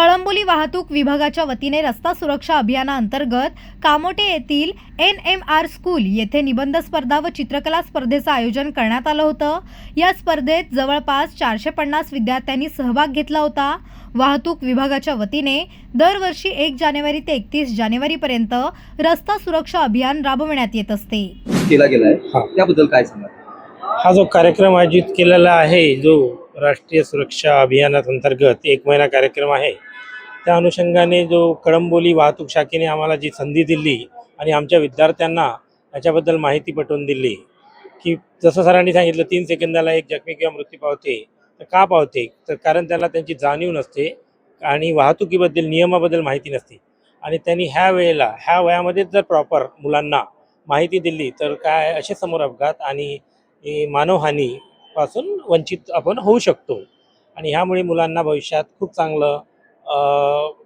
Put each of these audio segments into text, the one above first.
कळंबोली वाहतूक विभागाच्या वतीने रस्ता सुरक्षा अभियानाअंतर्गत कामोटे येथील एन एम आर स्कूल येथे निबंध स्पर्धा व चित्रकला स्पर्धेचं आयोजन करण्यात आलं होतं. या स्पर्धेत जवळपास चारशे पन्नास विद्यार्थ्यांनी सहभाग घेतला होता. वाहतूक विभागाच्या वतीने दरवर्षी एक जानेवारी ते एकतीस जानेवारीपर्यंत रस्ता सुरक्षा अभियान राबविण्यात येत असते. केला गेलाय. हा. त्याबद्दल काय सांगा हा जो कार्यक्रम आयोजित केलेला आहे जो राष्ट्रीय सुरक्षा अभियानात अंतर्गत एक महिना कार्यक्रम आहे. त्या अनुषंगाने जो कळंबोली वाहतूक शाखेने आम्हाला जी संधी दिली आणि आमच्या विद्यार्थ्यांना याच्याबद्दल माहिती पटवून दिली की जसं सरांनी सांगितलं तीन सेकंदाला एक जखमी किंवा मृत्यू पावते तर का पावते? तर कारण त्याला त्यांची जाणीव नसते आणि वाहतुकीबद्दल नियमाबद्दल माहिती नसते. आणि त्यांनी ह्या वेळेला ह्या वयामध्येच जर प्रॉपर मुलांना माहिती दिली तर काय असे समोर अपघात आणि मानवहानी पासून वंचित आपण होऊ शकतो. आणि ह्यामुळे मुलांना भविष्यात खूप चांगलं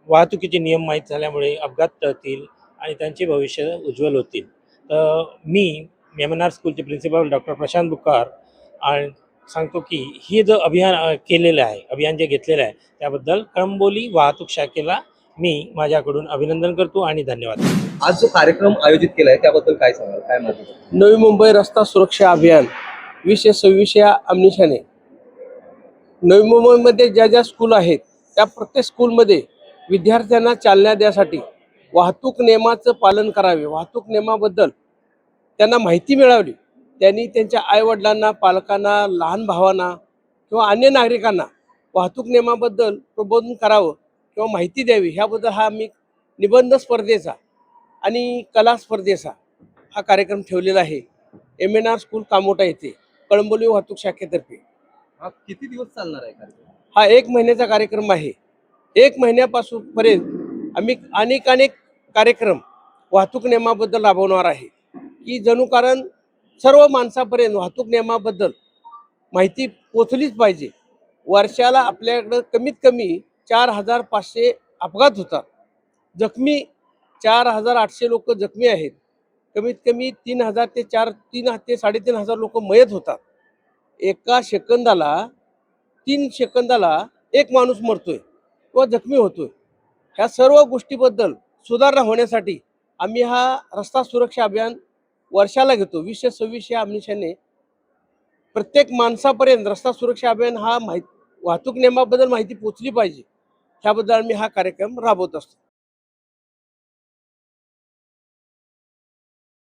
वाहतुकीचे नियम माहीत झाल्यामुळे अपघात टळतील आणि त्यांचे भविष्य उज्ज्वल होतील. तर मी आर स्कूलचे प्रिन्सिपल डॉक्टर प्रशांत बुकार आणि सांगतो की हे जो अभियान केलेलं आहे अभियान जे घेतलेलं आहे त्याबद्दल कळंबोली वाहतूक शाखेला मी माझ्याकडून अभिनंदन करतो आणि धन्यवाद. आज जो कार्यक्रम आयोजित केलाय त्याबद्दल काय सांगाल? काय माहिती? नवी मुंबई रस्ता सुरक्षा अभियान. वीसशे सव्वीस या अमनिशाने नवी मुंबईमध्ये ज्या ज्या स्कूल आहेत त्या प्रत्येक स्कूलमध्ये विद्यार्थ्यांना चालना द्यासाठी वाहतूक नियमाचं पालन करावे. वाहतूक नियमाबद्दल त्यांना माहिती मिळावी. त्यांनी त्यांच्या आईवडिलांना पालकांना लहान भावांना किंवा अन्य नागरिकांना वाहतूक नियमाबद्दल प्रबोधन करावं किंवा माहिती द्यावी. ह्याबद्दल हा मी निबंध स्पर्धेचा आणि कला स्पर्धेचा हा कार्यक्रम ठेवलेला आहे. M N R school Kamota येथे. कळंबोली वाहतूक शाखेतर्फे. हा किती दिवस चालणार आहे कार्यक्रम? हा एक महिन्याचा कार्यक्रम आहे. एक महिन्यापासून पर्यंत आम्ही अनेक अनेक कार्यक्रम वाहतूक नियमाबद्दल राबवणार आहे. की जणू कारण सर्व माणसापर्यंत वाहतूक नियमाबद्दल माहिती पोचलीच पाहिजे. वर्षाला आपल्याकडं कमीत कमी चार हजार पाचशे अपघात होतात. जखमी चार हजार आठशे लोक जखमी आहेत. कमीत कमी तीन हजार ते चार तीन ते साडेतीन हजार लोक मयत होतात. एका सेकंदाला तीन सेकंदाला एक माणूस मरतोय किंवा जखमी होतोय. ह्या सर्व गोष्टीबद्दल सुधारणा होण्यासाठी आम्ही हा रस्ता सुरक्षा अभियान वर्षाला घेतो. वीसशे सव्वीस या अमिषाने प्रत्येक माणसापर्यंत रस्ता सुरक्षा अभियान हा माहिती वाहतूक नियमाबद्दल माहिती पोचली पाहिजे. ह्याबद्दल आम्ही हा कार्यक्रम राबवत असतो.